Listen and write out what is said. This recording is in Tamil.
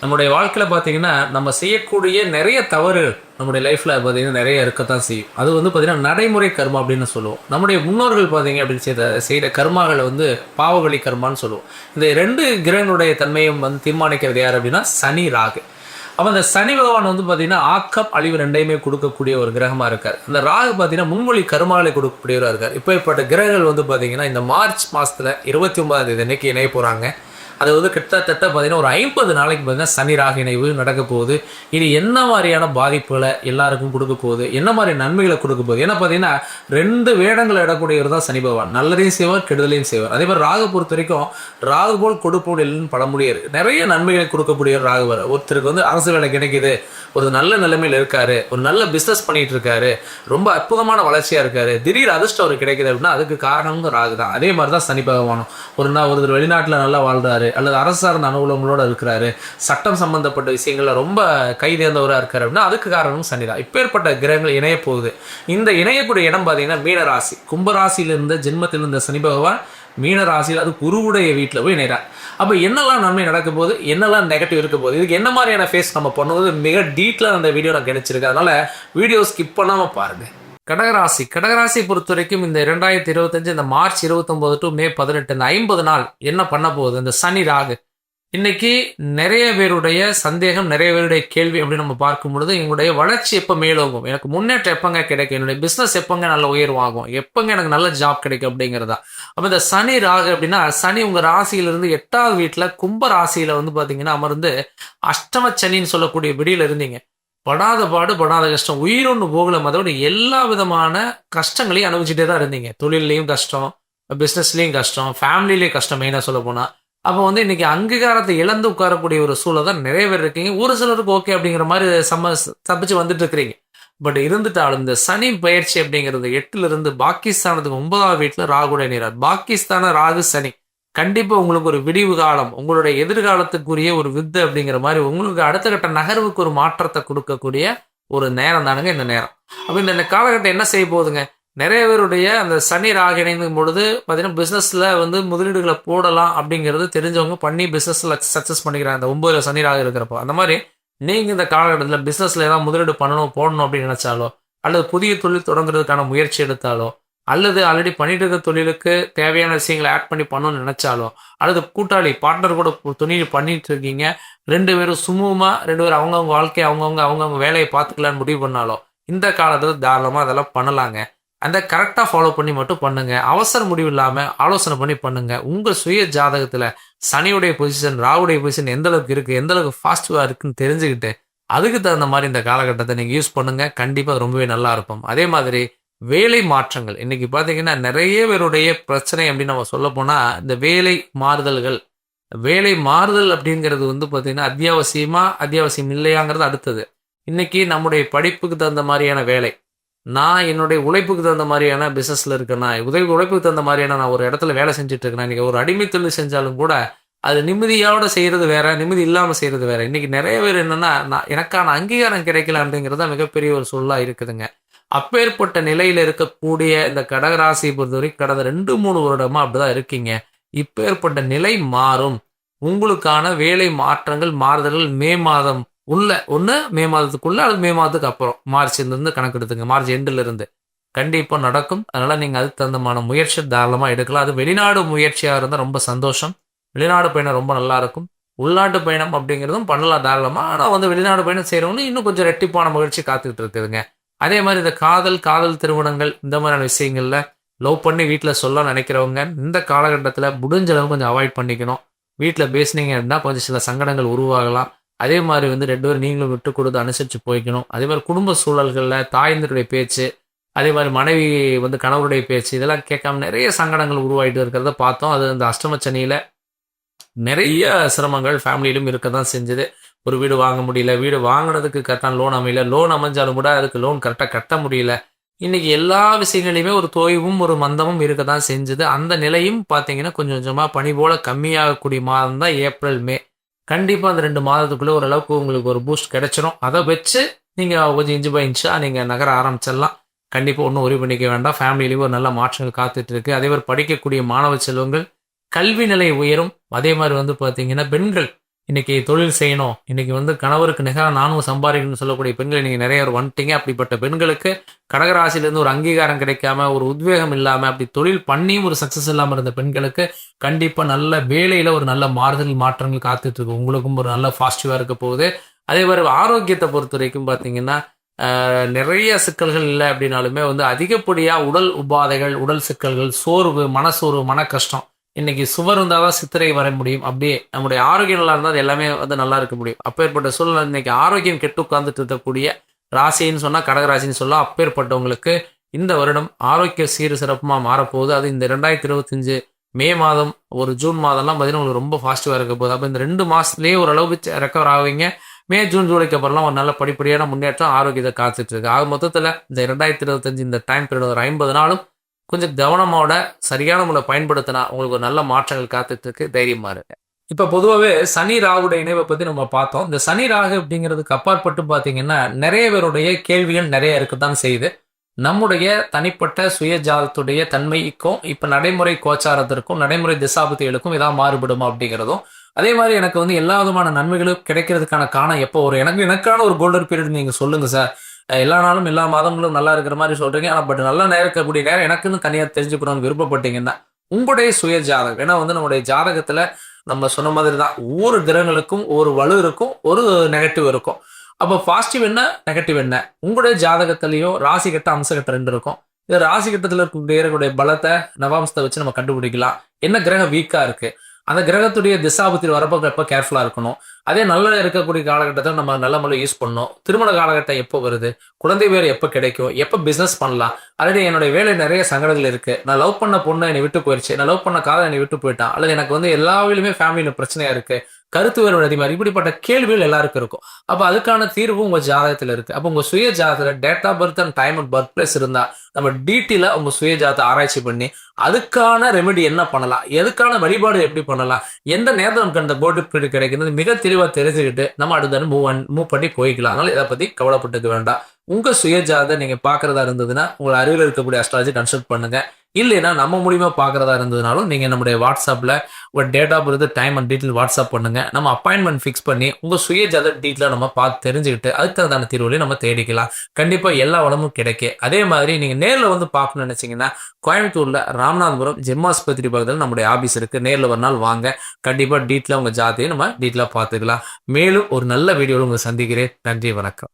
நம்முடைய வாழ்க்கையில் பார்த்தீங்கன்னா நம்ம செய்யக்கூடிய நிறைய தவறு நம்முடைய லைஃப்பில் பார்த்தீங்கன்னா நிறைய இருக்கத்தான் செய்யும். அது வந்து பார்த்தீங்கன்னா நடைமுறை கர்மா அப்படின்னு சொல்லுவோம். நம்முடைய முன்னோர்கள் பார்த்தீங்க அப்படின்னு செய்த செய்த கர்மாகளை வந்து பாவகளி கர்மான்னு சொல்லுவோம். இந்த ரெண்டு கிரகனுடைய தன்மையும் வந்து தீர்மானிக்கிறது யார் அப்படின்னா சனி ராகு. அப்போ அந்த சனி பகவான் வந்து பார்த்தீங்கன்னா ஆக்கம் அழிவு ரெண்டையுமே கொடுக்கக்கூடிய ஒரு கிரகமாக இருக்கார். அந்த ராகு பார்த்தீங்கன்னா முன்மொழி கருமாலை கொடுக்கக்கூடியவராக இருக்கார். இப்போ இப்பட்ட கிரகங்கள் வந்து பார்த்தீங்கன்னா இந்த மார்ச் மாதத்தில் இருபத்தி ஒன்பதாம் தேதி அன்னைக்கு இணைய போகிறாங்க அது வந்து கிட்டத்தட்ட பார்த்தீங்கன்னா ஒரு ஐம்பது நாளைக்கு பார்த்தீங்கன்னா சனி ராக இணைவு நடக்க போகுது. இது என்ன மாதிரியான பாதிப்புகளை எல்லாருக்கும் கொடுக்க போகுது? என்ன மாதிரி நன்மைகளை கொடுக்க போகுது? ஏன்னா பார்த்தீங்கன்னா ரெண்டு வேடங்களை இடக்கூடியவர் தான் சனி பகவான். நல்லதையும் செய்வார் கெடுதலையும் செய்வார். அதே மாதிரி ராகு பொறுத்த வரைக்கும் ராகு போல் கொடுப்போம் பழமொழியர் நிறைய நன்மைகளை கொடுக்கக்கூடியவர் ராகுவர் ஒருத்தருக்கு வந்து அரசு வேலை கிடைக்குது. ஒரு நல்ல நிலைமையில் இருக்காரு. ஒரு நல்ல பிஸ்னஸ் பண்ணிட்டு இருக்காரு. ரொம்ப அற்புதமான வளர்ச்சியாக இருக்காரு. திடீர் அதிர்ஷ்டம் அவர் கிடைக்குது அப்படின்னா அதுக்கு காரணமும் ராகு தான். அதே மாதிரி தான் சனி பகவானும். ஒரு நாள் ஒருத்தர் வெளிநாட்டில் நல்லா இருக்கிறாரு அல்லது அரசு சார்ந்த அனுகூலங்களோட இருக்கிறாரு சட்டம் சம்பந்தப்பட்ட விஷயங்களில் ரொம்ப கைதேர்ந்தவராக இருக்கார் அப்படின்னா அதுக்கு காரணமும் சனி தான் இப்பேற்பட்ட கிரகங்கள் இணைய போகுது. இந்த இணையக்கூடிய இடம் பார்த்தீங்கன்னா மீனராசி. கும்பராசியிலிருந்த ஜென்மத்தில் இருந்த சனி பகவான் மீன ராசியில் அது குருவுடைய வீட்டில் போய் இணைகிறார் அப்போ என்னெல்லாம் நன்மை நடக்க போகுது? என்னெல்லாம் நெகட்டிவ் இருக்க போகுது? இதுக்கு என்ன மாதிரியான ஃபேஸ் நம்ம பண்ணுவது மிக டீட்டெயிலாக அந்த வீடியோ நான் கிடைச்சிருக்கேன் அதனால் வீடியோ ஸ்கிப் பண்ணாமல் பாருங்கள் கடகராசி. கடகராசி பொறுத்த வரைக்கும் இந்த இரண்டாயிரத்தி இருபத்தஞ்சு இந்த மார்ச் இருபத்தொம்போது டு மே பதினெட்டு இந்த ஐம்பது நாள் என்ன பண்ண போகுது? இந்த சனி ராகு. இன்னைக்கு நிறைய பேருடைய சந்தேகம் நிறைய பேருடைய கேள்வி அப்படின்னு நம்ம பார்க்கும் பொழுது எங்களுடைய வளர்ச்சி எப்போ மேலோகும் எனக்கு முன்னேற்றம் எப்பங்க கிடைக்கும்? என்னுடைய பிஸ்னஸ் எப்பங்க நல்ல உயர்வாகும்? எப்பங்க எனக்கு நல்ல ஜாப் கிடைக்கும் அப்படிங்கிறதா? அப்போ இந்த சனி ராகு அப்படின்னா சனி உங்க ராசியிலிருந்து எட்டாவது வீட்டில் கும்ப ராசியில வந்து பார்த்தீங்கன்னா அமர்ந்து அஷ்டம சனின்னு சொல்லக்கூடிய விடியில் இருந்தீங்க. படாத பாடு படாத கஷ்டம். உயிர் ஒன்று போகல மற்றபடி எல்லா விதமான கஷ்டங்களையும் அனுபவிச்சுட்டே தான் இருந்தீங்க. தொழிலையும் கஷ்டம் பிஸ்னஸ்லேயும் கஷ்டம் ஃபேமிலிலையும் கஷ்டம் மெயினாக சொல்ல போனால் அப்போ வந்து இன்னைக்கு அங்கீகாரத்தை இழந்து உட்காரக்கூடிய ஒரு சூழல் தான் நிறைய பேர் இருக்கீங்க. ஒரு சிலருக்கு ஓகே அப்படிங்கிற மாதிரி சம்ம தப்பிச்சு வந்துட்டு இருக்கிறீங்க. பட் இருந்துட்டாலும் இந்த சனி பயிற்சி அப்படிங்கிறது எட்டுல இருந்து பாகிஸ்தானத்துக்கு ஒன்பதாவது வீட்டில் ராகுடைய நீரார். பாகிஸ்தான ராகு சனி. கண்டிப்பா உங்களுக்கு ஒரு விடிவு காலம் உங்களுடைய எதிர்காலத்துக்குரிய ஒரு வித்து அப்படிங்கிற மாதிரி உங்களுக்கு அடுத்த கட்ட நகர்வுக்கு ஒரு மாற்றத்தை கொடுக்கக்கூடிய ஒரு நேரம் தானுங்க இந்த நேரம். அப்போ இந்த காலகட்டம் என்ன செய்ய போகுதுங்க? நிறைய பேருடைய அந்த சனி ராக இணைக்கும் பொழுது பார்த்தீங்கன்னா பிஸ்னஸில் வந்து முதலீடுகளை போடலாம் அப்படிங்கிறது தெரிஞ்சவங்க பண்ணி பிஸ்னஸில் சக்ஸஸ் பண்ணிக்கிறாங்க. அந்த ஒன்பதுல சனி ராக இருக்கிறப்போ. அந்த மாதிரி நீங்கள் இந்த காலகட்டத்தில் பிஸ்னஸில் ஏதாவது முதலீடு பண்ணணும் போடணும் அப்படின்னு நினச்சாலோ அல்லது புதிய தொழில் தொடங்குறதுக்கான முயற்சி எடுத்தாலோ அல்லது ஆல்ரெடி பண்ணிட்டு இருக்க தொழிலுக்கு தேவையான விஷயங்களை ஆட் பண்ணி பண்ணணும்னு நினச்சாலோ அல்லது கூட்டாளி பார்ட்னர் கூட துணியில் பண்ணிட்டு இருக்கீங்க ரெண்டு பேரும் சுமூகமாக ரெண்டு பேரும் அவங்கவுங்க வாழ்க்கையை அவங்கவுங்க அவங்கவுங்க வேலையை பார்த்துக்கலான்னு முடிவு பண்ணாலோ இந்த காலத்தில் தாராளமாக அதெல்லாம் பண்ணலாங்க. அந்த கரெக்டாக ஃபாலோ பண்ணி மட்டும் பண்ணுங்க. அவசர முடிவு இல்லாமல் ஆலோசனை பண்ணி பண்ணுங்க. உங்கள் சுய ஜாதகத்தில் சனியுடைய பொசிஷன் ராவுடைய பொசிஷன் எந்த அளவுக்கு இருக்குது எந்த அளவுக்கு ஃபாஸ்ட்டுவாக இருக்குன்னு தெரிஞ்சுக்கிட்டு அதுக்கு தகுந்த மாதிரி இந்த காலகட்டத்தை நீங்கள் யூஸ் பண்ணுங்கள் கண்டிப்பாக ரொம்பவே நல்லா இருக்கும். அதே மாதிரி வேலை மாற்றங்கள். இன்னைக்கு பார்த்தீங்கன்னா நிறைய பேருடைய பிரச்சனை அப்படின்னு நம்ம சொல்ல போனால் இந்த வேலை மாறுதல்கள். வேலை மாறுதல் அப்படிங்கிறது வந்து பார்த்தீங்கன்னா அத்தியாவசியமா அத்தியாவசியம் இல்லையாங்கிறது அடுத்தது. இன்னைக்கு நம்முடைய படிப்புக்கு தகுந்த மாதிரியான வேலை. நான் என்னுடைய உழைப்புக்கு தகுந்த மாதிரியான பிஸ்னஸில் இருக்கேன்னா உதவி உழைப்புக்கு தகுந்த மாதிரியான நான் ஒரு இடத்துல வேலை செஞ்சுட்டு இருக்கேன்? இன்னைக்கு ஒரு அடிமை தொழில் செஞ்சாலும் கூட அது நிம்மதியோட செய்யறது வேற நிம்மதி இல்லாமல் செய்யறது வேற. இன்னைக்கு நிறைய பேர் என்னன்னா நான் எனக்கான அங்கீகாரம் கிடைக்கல அப்படிங்கிறது தான் மிகப்பெரிய ஒரு சொல்லாக இருக்குதுங்க. அப்பேற்பட்ட நிலையில் இருக்கக்கூடிய இந்த கடகராசியை பொறுத்தவரைக்கும் கடந்த ரெண்டு மூணு வருடமா அப்படிதான் இருக்கீங்க. இப்பேற்பட்ட நிலை மாறும். உங்களுக்கான வேலை மாற்றங்கள் மாறுதல்கள் மே மாதம் உள்ள ஒன்று மே மாதத்துக்குள்ள அல்லது மே மாதத்துக்கு அப்புறம். மார்ச் இருந்து கணக்கெடுத்துங்க மார்ச் எண்டுல இருந்து. கண்டிப்பாக நடக்கும். அதனால நீங்கள் அதுக்கு தகுந்தமான முயற்சி தாராளமாக எடுக்கலாம். அது வெளிநாடு முயற்சியாக இருந்தால் ரொம்ப சந்தோஷம். வெளிநாடு பயணம் ரொம்ப நல்லா இருக்கும். உள்நாட்டு பயணம் அப்படிங்கிறதும் பண்ணலாம் தாராளமாக ஆனால் வந்து வெளிநாடு பயணம் செய்கிறவங்க இன்னும் கொஞ்சம் ரெட்டிப்பான மகிழ்ச்சி காத்துக்கிட்டு இருக்குதுங்க. அதே மாதிரி இந்த காதல் காதல் திருமணங்கள் இந்த மாதிரியான விஷயங்கள்ல லவ் பண்ணி வீட்டில் சொல்ல நினைக்கிறவங்க இந்த காலகட்டத்தில் முடிஞ்ச அளவு கொஞ்சம் அவாய்ட் பண்ணிக்கணும். வீட்டில் பேசுனீங்க அப்படின்னா கொஞ்சம் சில சங்கடங்கள் உருவாகலாம். அதே மாதிரி வந்து ரெண்டு பேரும் நீங்களும் விட்டு கொடுத்து அனுசரித்து போய்க்கணும். அதே மாதிரி குடும்ப சூழல்களில் தாய்ந்தருடைய பேச்சு அதே மாதிரி மனைவி வந்து கணவருடைய பேச்சு இதெல்லாம் கேட்காம நிறைய சங்கடங்கள் உருவாகிட்டு இருக்கிறத பார்த்தோம். அது அந்த அஷ்டமச்சனியில் நிறைய சிரமங்கள் ஃபேமிலியிலும் இருக்க தான் செஞ்சது. ஒரு வீடு வாங்க முடியல வீடு வாங்கினதுக்கு கரெக்டான லோன் அமையல லோன் அமைஞ்சாலும் கூட அதுக்கு லோன் கரெக்டாக கட்ட முடியல. இன்னைக்கு எல்லா விஷயங்களையுமே ஒரு தொய்வும் ஒரு மந்தமும் இருக்க தான் செஞ்சுது. அந்த நிலையும் பார்த்தீங்கன்னா கொஞ்சம் கொஞ்சமாக பனி போல கம்மியாகக்கூடிய மாதம் தான் ஏப்ரல் மே. கண்டிப்பாக அந்த ரெண்டு மாதத்துக்குள்ளே ஓரளவுக்கு உங்களுக்கு ஒரு பூஸ்ட் கிடைச்சிரும். அதை வச்சு நீங்கள் கொஞ்சம் இன்ச்சு பை இன்ச்சாக நீங்கள் நகர ஆரம்பிச்சிடலாம். கண்டிப்பாக ஒன்றும் உரி பண்ணிக்க வேண்டாம். ஃபேமிலியிலேயும் ஒரு நல்ல மாற்றங்கள் காத்துட்டு இருக்கு. அதே மாதிரி படிக்கக்கூடிய மாணவ செல்வங்கள் கல்வி நிலை உயரும். அதே மாதிரி வந்து பார்த்தீங்கன்னா பெண்கள் இன்னைக்கு தொழில் செய்யணும். இன்னைக்கு வந்து கணவருக்கு நிகராக நானும் சம்பாதிக்கணும்னு சொல்லக்கூடிய பெண்கள் இன்னைக்கு நிறைய பேர் வந்துட்டீங்க. அப்படிப்பட்ட பெண்களுக்கு கடகராசிலேருந்து ஒரு அங்கீகாரம் கிடைக்காம ஒரு உத்வேகம் இல்லாமல் அப்படி தொழில் பண்ணியும் ஒரு சக்ஸஸ் இல்லாமல் இருந்த பெண்களுக்கு கண்டிப்பாக நல்ல வேலையில் ஒரு நல்ல மாறுதல் மாற்றங்கள் காத்துட்டு இருக்கு. உங்களுக்கும் ஒரு நல்ல பாசிட்டிவாக இருக்க போகுது. அதே மாதிரி ஆரோக்கியத்தை பொறுத்த வரைக்கும் பார்த்தீங்கன்னா நிறைய சிக்கல்கள் இல்லை அப்படின்னாலுமே வந்து அதிகப்படியாக உடல் உபாதைகள் உடல் சிக்கல்கள் சோர்வு மனசோர்வு மன கஷ்டம் இன்னைக்கு சுவர் இருந்தால் தான் சித்திரை வர முடியும். அப்படியே நம்முடைய ஆரோக்கியம் நல்லா இருந்தால் அது எல்லாமே வந்து நல்லா இருக்க முடியும். அப்பேற்பட்ட சூழ்நிலை இன்னைக்கு ஆரோக்கியம் கெட்டு உட்கார்ந்துட்டு இருக்கக்கூடிய ராசின்னு சொன்னால் கடகராசின்னு சொல்லலாம். அப்பேற்பட்டவங்களுக்கு இந்த வருடம் ஆரோக்கிய சீர் சிறப்புமாக மாறப்போகுது. அது இந்த ரெண்டாயிரத்தி இருபத்தஞ்சு மே மாதம் ஒரு ஜூன் மாதம்லாம் பார்த்தீங்கன்னா உங்களுக்கு ரொம்ப பாசிட்டிவாக இருக்க போகுது. அப்போ இந்த ரெண்டு மாதத்துலேயே ஓரளவுக்கு ரெக்கவர் ஆவீங்க. மே ஜூன் ஜூலைக்கு அப்புறம்லாம் ஒரு நல்ல படிப்படியான முன்னேற்றம் ஆரோக்கியத்தை காத்துட்டு இருக்கு. ஆக மொத்தத்தில் இந்த ரெண்டாயிரத்தி இருபத்தஞ்சு இந்த டைம் பீரியட் ஒரு ஐம்பது நாளும் கொஞ்சம் கவனமோட சரியான முறை பயன்படுத்தினா உங்களுக்கு ஒரு நல்ல மாற்றங்கள் காத்துட்டு இருக்கு தைரியமா இப்போ பொதுவாகவே சனி ராகுடைய இணைவை பற்றி நம்ம பார்த்தோம். இந்த சனி ராகு அப்படிங்கிறதுக்கு அப்பாற்பட்டு பார்த்தீங்கன்னா நிறைய பேருடைய கேள்விகள் நிறைய இருக்குதான் செய்யுது. நம்முடைய தனிப்பட்ட சுயஜாதத்துடைய தன்மைக்கும் இப்போ நடைமுறை கோச்சாரத்திற்கும் நடைமுறை திசாபுத்திகளுக்கும் ஏதாவது மாறுபடுமா அப்படிங்கிறதும். அதே மாதிரி எனக்கு வந்து எல்லா விதமான நன்மைகளும் கிடைக்கிறதுக்கான காரணம் எப்போ? ஒரு எனக்கு எனக்கான ஒரு கோல்டன் பீரியட் நீங்கள் சொல்லுங்கள் சார். எல்லா நாளும் எல்லா மாதங்களும் நல்லா இருக்கிற மாதிரி சொல்கிறீங்க ஆனால் பட் நல்லா நேரம் இருக்கக்கூடிய நேரம் எனக்குன்னு தனியாக தெரிஞ்சுக்கணும்னு விருப்பப்பட்டீங்கன்னா உங்களுடைய சுய ஜாதகம். ஏன்னா வந்து நம்முடைய ஜாதகத்தில் நம்ம சொன்ன மாதிரி தான் ஒவ்வொரு கிரகங்களுக்கும் ஒரு வலு இருக்கும் ஒரு நெகட்டிவ் இருக்கும். அப்போ பாசிட்டிவ் என்ன நெகட்டிவ் என்ன? உங்களுடைய ஜாதகத்திலையோ ராசி கட்ட அம்சகட்ட ரெண்டு இருக்கும். இது ராசி கட்டத்தில் இருக்கக்கூடிய பலத்தை நவாம்சத்தை வச்சு நம்ம கண்டுபிடிக்கலாம். என்ன கிரகம் வீக்காக இருக்குது அந்த கிரகத்துடைய திசாபத்தில் வரப்போ எப்போ கேர்ஃபுல்லாக இருக்கணும்? அதே நல்ல இருக்கக்கூடிய காலகட்டத்தை நம்ம நல்ல முறையில் யூஸ் பண்ணணும். திருமண காலகட்டம் எப்போ வருது? குழந்தை பேர் எப்போ கிடைக்கும்? எப்போ பிஸ்னஸ் பண்ணலாம்? ஆல்ரெடி என்னுடைய வேலை நிறைய சங்கடங்கள் இருக்குது நான் லவ் பண்ண பொண்ணு என்னை விட்டு போயிடுச்சு நான் லவ் பண்ண காதல் என்னை விட்டு போயிட்டான். அல்லது எனக்கு வந்து எல்லா வழியிலுமே ஃபேமிலியில் பிரச்சனையாக இருக்குது கருத்து வேறுபாடு அதிகமாக இப்படிப்பட்ட கேள்விகள் எல்லாருக்கும் இருக்கும். அப்போ அதுக்கான தீர்வு உங்க ஜாதகத்தில் இருக்கு. அப்போ உங்க சுய ஜாதகத்தில் date of birth and time and birth place இருந்தா நம்ம டீட்டெயிலாக உங்க சுய ஜாதகத்தை ஆராய்ச்சி பண்ணி அதுக்கான ரெமெடி என்ன பண்ணலாம்? எதுக்கான வழிபாடு எப்படி பண்ணலாம்? எந்த நேரத்தில் நமக்கு அந்த போர்டு பீரியட் கிடைக்கிறது மிக தெளிவாக தெரிஞ்சுக்கிட்டு நம்ம அடுத்த மூவ் மூவ் பண்ணி போய்க்கலாம். அதனால இதை பத்தி கவலைப்பட்டுக்க வேண்டாம். உங்க சுய ஜாதகத்தை நீங்க பாக்குறதா இருந்ததுன்னா உங்களை அருகில் இருக்கக்கூடிய அஸ்ட்ராலஜி கன்சல்ட் பண்ணுங்க. இல்லைன்னா நம்ம மூலியமாக பார்க்குறதா இருந்ததுனாலும் நீங்கள் நம்முடைய வாட்ஸ்அப்பில் ஒரு டேட்டா பொறுத்து டைம் அண்ட் டீட்டெயில் வாட்ஸ்அப் பண்ணுங்க. நம்ம அப்பாயின்மெண்ட் ஃபிக்ஸ் பண்ணி உங்கள் சுய ஜத டீட்டெயிலாக நம்ம பார்த்து தெரிஞ்சுக்கிட்டு அதுக்கு தகுந்தான தீர்வுலையும் நம்ம தேடிக்கலாம். கண்டிப்பாக எல்லா வளமும் கிடைக்கும் அதே மாதிரி நீங்கள் நேரில் வந்து பார்க்கணும்னு நினச்சிங்கன்னா கோயம்புத்தூரில் ராமநாதபுரம் ஜெம்மாஸ்பத்திரி பக்கத்தில் நம்முடைய ஆஃபீஸ் இருக்குது நேரில் ஒரு நாள் வாங்க. கண்டிப்பாக டீட்டெயிலாக உங்கள் ஜாத்தையும் நம்ம டீட்டெயிலாக பார்த்துக்கலாம். மேலும் ஒரு நல்ல வீடியோவில் உங்களை சந்திக்கிறேன். நன்றி வணக்கம்.